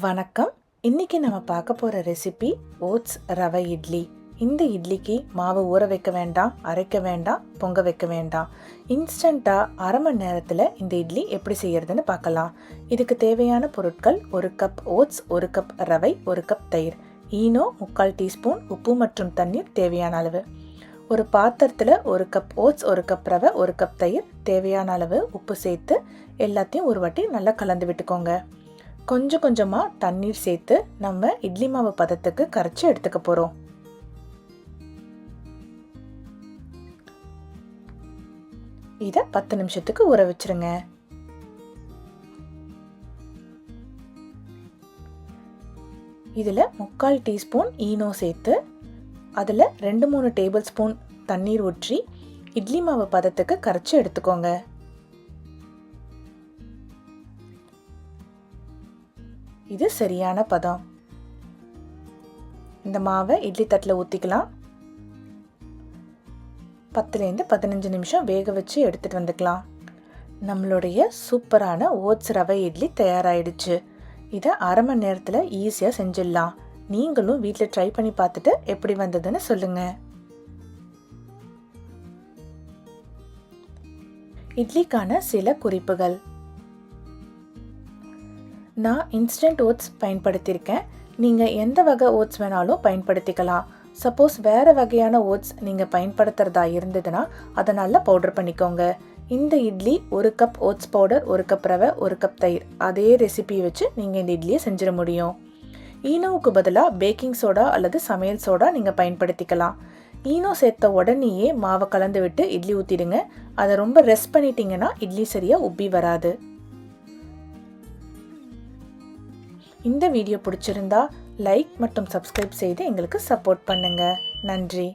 வணக்கம். இன்னைக்கு நம்ம பார்க்க போகிற ரெசிபி ஓட்ஸ் ரவை இட்லி. இந்த இட்லிக்கு மாவு ஊற வைக்க வேண்டாம் அரைக்க வேண்டாம் பொங்க வைக்க வேண்டாம். இன்ஸ்டண்ட்டாக அரை மணி நேரத்தில் இந்த இட்லி எப்படி செய்யறதுன்னு பார்க்கலாம். இதுக்கு தேவையான பொருட்கள் ஒரு கப் ஓட்ஸ் ஒரு கப் ரவை ஒரு கப் தயிர். ஈனோ முக்கால் டீஸ்பூன் உப்பு மற்றும் தண்ணீர் தேவையான அளவு. ஒரு பாத்திரத்தில் ஒரு கப் ஓட்ஸ் ஒரு கப் ரவை ஒரு கப் தயிர் தேவையான அளவு உப்பு சேர்த்து எல்லாத்தையும் ஒரு வாட்டி நல்லா கலந்து விட்டுக்கோங்க. கொஞ்சம் கொஞ்சமாக தண்ணீர் சேர்த்து நம்ம இட்லி மாவு பதத்துக்கு கரைச்சி எடுத்துக்க போகிறோம் இதை பத்து நிமிஷத்துக்கு ஊற வச்சிருங்க. இதில் முக்கால் டீஸ்பூன் ஈனோ சேர்த்து அதில் ரெண்டு மூணு டேபிள் ஸ்பூன் தண்ணீர் ஊற்றி இட்லி மாவு பதத்துக்கு கரைச்சி எடுத்துக்கோங்க. இது சரியான பதம். இந்த மாவை இட்லி தட்டில் ஊற்றிக்கலாம் பத்துலேருந்து பதினஞ்சு நிமிஷம் வேக வச்சு எடுத்துகிட்டு வந்துக்கலாம். நம்மளுடைய சூப்பரான ஓட்ஸ் ரவை இட்லி தயாராகிடுச்சு இதை அரை மணி நேரத்தில் ஈஸியாக செஞ்சிடலாம். நீங்களும் வீட்டில் ட்ரை பண்ணி பார்த்துட்டு எப்படி வந்ததுன்னு சொல்லுங்கள் இட்லிக்கான சில குறிப்புகள். நான் இன்ஸ்டன்ட் ஓட்ஸ் பயன்படுத்தியிருக்கேன். நீங்கள் எந்த வகை ஓட்ஸ் வேணாலும் பயன்படுத்திக்கலாம். சப்போஸ் வேறு வகையான ஓட்ஸ் நீங்கள் பயன்படுத்துகிறதா இருந்ததுன்னா அதை நல்லா பவுடர் பண்ணிக்கோங்க. இந்த இட்லி ஒரு கப் ஓட்ஸ் பவுடர் ஒரு கப் ரவை ஒரு கப் தயிர். அதே ரெசிபி வச்சு நீங்கள் இந்த இட்லியை செஞ்சிட முடியும். ஈனோவுக்கு பதிலாக பேக்கிங் சோடா அல்லது சமையல் சோடா நீங்கள் பயன்படுத்திக்கலாம். ஈனோ சேர்த்த உடனேயே மாவை கலந்து விட்டு இட்லி ஊற்றிடுங்க அதை ரொம்ப ரெஸ்ட் பண்ணிட்டீங்கன்னா இட்லி சரியாக உப்பி வராது. இந்த வீடியோ பிடிச்சிருந்தா லைக் மற்றும் சப்ஸ்கிரைப் செய்து எங்களுக்கு சப்போர்ட் பண்ணுங்கள் நன்றி.